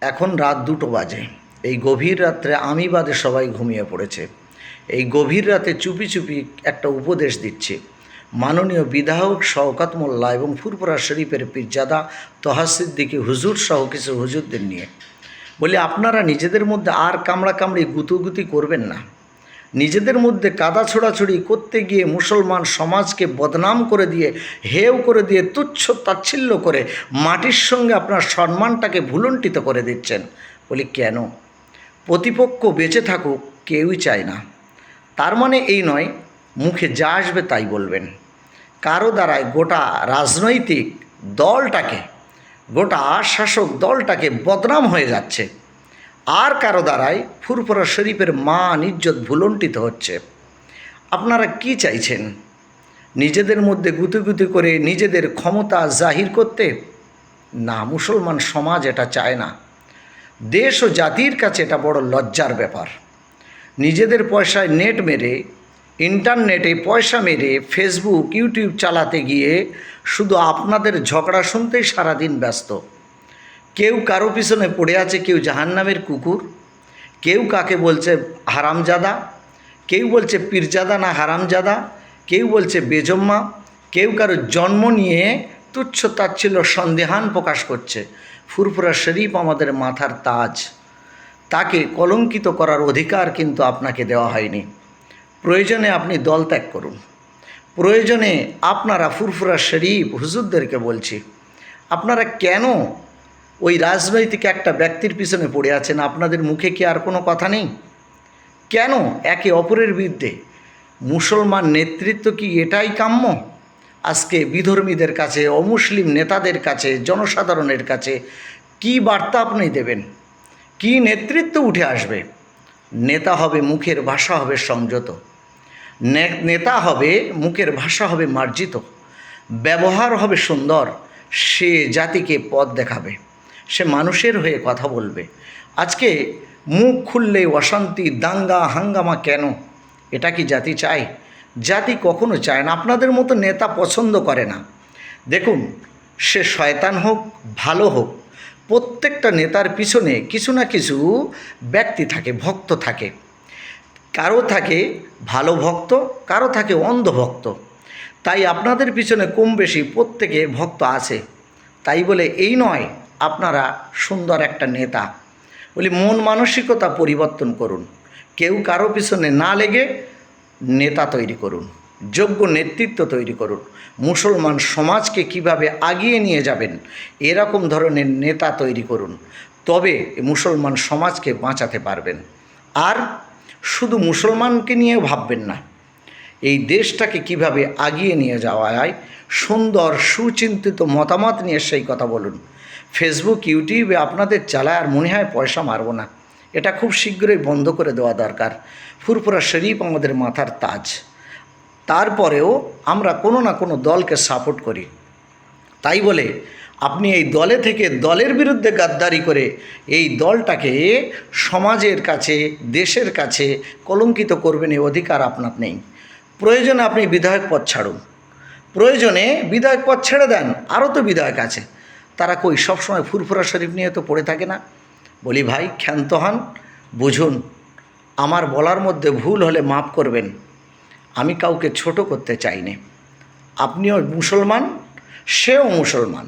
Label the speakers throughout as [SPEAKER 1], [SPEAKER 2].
[SPEAKER 1] এখন রাত দুটো বাজে। এই গভীর রাত্রে আমি বাদে সবাই ঘুমিয়ে পড়েছে। এই গভীর রাতে চুপি চুপি একটা উপদেশ দিচ্ছে। মাননীয় বিধায়ক শওকাত মোল্লা এবং ফুরপুরা শরীফের পীরজাদা তহাসিদ্দিকে হুজুর সহ কিছু হুজুরদের নিয়ে। বলি, আপনারা নিজেদের মধ্যে আর কামড়া কামড়ি গুতুগুতি করবেন না। নিজেদের মধ্যে কাদা ছোড়াছড়ি করতে গিয়ে মুসলমান সমাজকে বদনাম করে দিয়ে হেউ করে দিয়ে, তুচ্ছ তাচ্ছিল্য করে মাটির সঙ্গে আপনার সম্মানটাকে ভুলণ্ঠিত করে দিচ্ছেন। বলি, কেন? প্রতিপক্ষ বেঁচে থাকুক, কেউই চায় না। তার মানে এই নয়, মুখে যা আসবে তাই বলবেন। কারও দ্বারায় গোটা রাজনৈতিক দলটাকে, গোটা শাসক দলটাকে বদনাম হয়ে যাচ্ছে। আর কারও দ্বারাই ফুরফুরা শরীফের মান ইজ্জত ভুলণ্ঠিত হচ্ছে। আপনারা কি চাইছেন? নিজেদের মধ্যে গুতিগুতি করে নিজেদের ক্ষমতা জাহির করতে? না, মুসলমান সমাজ এটা চায় না। দেশ ও জাতির কাছে এটা বড় লজ্জার ব্যাপার। নিজেদের পয়সায় নেট মেরে, ইন্টারনেটে পয়সা মেরে ফেসবুক, ইউটিউব চালাতে গিয়ে শুধু আপনাদের ঝগড়া শুনতেই সারাদিন ব্যস্ত। কেউ কারও পিছনে পড়ে আছে কেউ জাহান্নামের কুকুর, কেউ কাকে বলছে হারামজাদা, কেউ বলছে পীরজাদা না হারামজাদা, কেউ বলছে বেজম্মা, কেউ কারও জন্ম নিয়ে তুচ্ছ তাচ্ছিল্য সন্দেহান প্রকাশ করছে। ফুরফুরা শরীফ আমাদের মাথার তাজ। তাকে কলঙ্কিত করার অধিকার কিন্তু আপনাকে দেওয়া হয়নি। প্রয়োজনে আপনি দল ত্যাগ করুন। প্রয়োজনে আপনারা ফুরফুরা শরীফ হুজুরদেরকে বলছি, আপনারা কেন ওই রাজনৈতিক একটা ব্যক্তির পিছনে পড়ে আছেন। আপনাদের মুখে কি আর কোনো কথা নেই? কেন একে অপরের বিরুদ্ধে? মুসলমান নেতৃত্ব কি এটাই কাম্য? আজকে বিধর্মীদের কাছে, অমুসলিম নেতাদের কাছে, জনসাধারণের কাছে কি বার্তা আপনি দেবেন? কি নেতৃত্ব উঠে আসবে? নেতা হবে মুখের ভাষা হবে সংযত। নেতা হবে মুখের ভাষা হবে মার্জিত। ব্যবহার হবে সুন্দর। সে জাতিকে পথ দেখাবে। সে মানুষের হয়ে কথা বলবে। আজকে মুখ খুললে অশান্তি, দাঙ্গা, হাঙ্গামা কেন? এটা কি জাতি চায়? জাতি কখনো চায় না। আপনাদের মতো নেতা পছন্দ করে না। দেখুন, সে শয়তান হোক, ভালো হোক, প্রত্যেকটা নেতার পিছনে কিছু না কিছু ব্যক্তি থাকে, ভক্ত থাকে। কারও থাকে ভালো ভক্ত, কারও থাকে অন্ধ ভক্ত। তাই আপনাদের পিছনে কম বেশি প্রত্যেকে ভক্ত আছে। তাই বলে এই নয় আপনারা সুন্দর একটা নেতা। বলি, মন মানসিকতা পরিবর্তন করুন। কেউ কারও পিছনে না লেগে নেতা তৈরি করুন, যোগ্য নেতৃত্ব তৈরি করুন। মুসলমান সমাজকে কীভাবে আগিয়ে নিয়ে যাবেন, এরকম ধরনের নেতা তৈরি করুন। তবে মুসলমান সমাজকে বাঁচাতে পারবেন। আর শুধু মুসলমানকে নিয়ে ভাববেন না, এই দেশটাকে কীভাবে আগিয়ে নিয়ে যাওয়া যায়, সুন্দর, সুচিন্তিত মতামত নিয়ে সেই কথা বলুন। ফেসবুক ইউটিউবে আপনাদের চালায় আর মনে হয় পয়সা মারব না। এটা খুব শীঘ্রই বন্ধ করে দেওয়া দরকার। ফুরফুরা শরীফ আমাদের মাথার তাজ। তারপরেও আমরা কোনো না কোনো দলকে সাপোর্ট করি। তাই বলে আপনি এই দলে থেকে দলের বিরুদ্ধে গাদ্দারি করে এই দলটাকে সমাজের কাছে, দেশের কাছে কলঙ্কিত করবেন এই অধিকার আপনার নেই। প্রয়োজনে আপনি বিধায়ক পদ ছাড়ুন। প্রয়োজনে বিধায়ক পদ ছেড়ে দেন। আরও তো বিধায়ক আছে। তারা কই, সবসময় ফুরফুরা শরীফ নিয়ে তো পড়ে থাকে না। বলি, ভাই, ক্ষান্ত হন, বুঝুন, আমার বলার মধ্যে ভুল হলে মাফ করবেন, আমি কাউকে ছোট করতে চাইনি আপনিও মুসলমান, সেও মুসলমান,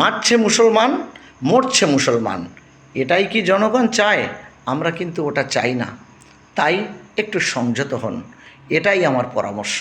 [SPEAKER 1] মারছে মুসলমান, মরছে মুসলমান, এটাই কি জনগণ চায়? আমরা কিন্তু ওটা চাই না। তাই একটু সংযত হন, এটাই আমার পরামর্শ।